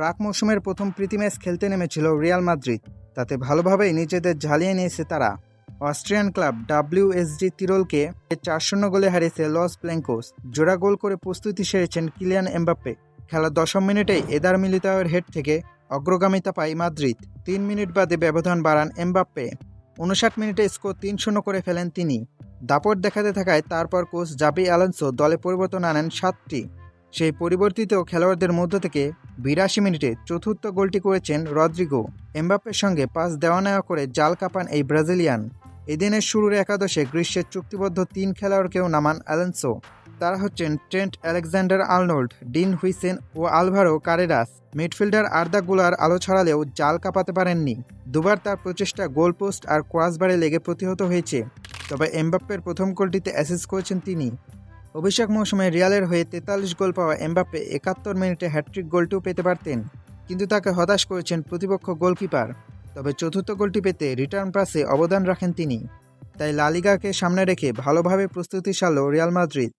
প্রাক মৌসুমের প্রথম প্রীতি ম্যাচ খেলতে নেমেছিল রিয়াল মাদ্রিদ। তাতে ভালোভাবেই নিজেদের ঝালিয়ে নিয়েছে তারা। অস্ট্রিয়ান ক্লাব ডাব্লিউএসজি তিরোলকে চার শূন্য গোলে হারিয়েছে লস প্ল্যাঙ্কোস জোড়া গোল করে প্রস্তুতি সেরেছেন কিলিয়ান এমবাপ্পে। খেলার দশম মিনিটেই এদার মিলিতাওয়ের হেড থেকে অগ্রগামিতা পায় মাদ্রিদ। তিন মিনিট বাদে ব্যবধান বাড়ান এমবাপ্পে। উনষাট মিনিটে স্কোর তিন শূন্য করে ফেলেন তিনি। দাপট দেখাতে থাকায় তারপর কোচ জাবি অ্যালান্সো দলে পরিবর্তন আনেন সাতটি। সেই পরিবর্তিত খেলোয়াড়দের মধ্য থেকে বিরাশি মিনিটে চতুর্থ গোলটি করেছেন রদ্রিগো, এমবাপ্পের সঙ্গে পাস দেওয়া নেওয়া করে জাল কাপান এই ব্রাজিলিয়ান। এদিনের শুরুর একাদশে গ্রীষ্মের চুক্তিবদ্ধ তিন খেলোয়াড়কেও নামান অ্যালেন্সো। তারা হচ্ছেন Trent Alexander Arnold, Dean Huijsen ও Alvaro Carreras. Midfielder Arda Guler আলো ছড়ালেও জাল কাঁপাতে পারেননি। দুবার তার প্রচেষ্টা গোলপোস্ট আর ক্রসবারে লেগে প্রতিহত হয়েছে। তবে এমবাপ্পের প্রথম গোলটিতে অ্যাসিস্ট করেছেন তিনি। অভিষেক মৌসুমে রিয়ালের হয়ে তেতাল্লিশ গোল পাওয়া এমবাপ্পে একাত্তর মিনিটে হ্যাট্রিক গোলটিও পেতে পারতেন, কিন্তু তাকে হতাশ করেছেন প্রতিপক্ষ গোলকিপার। তবে চতুর্থ গোলটি পেতে রিটার্ন পাসে অবদান রাখেন তিনি। তাই লালিগাকে সামনে রেখে ভালোভাবে প্রস্তুতি সারল রিয়াল মাদ্রিদ।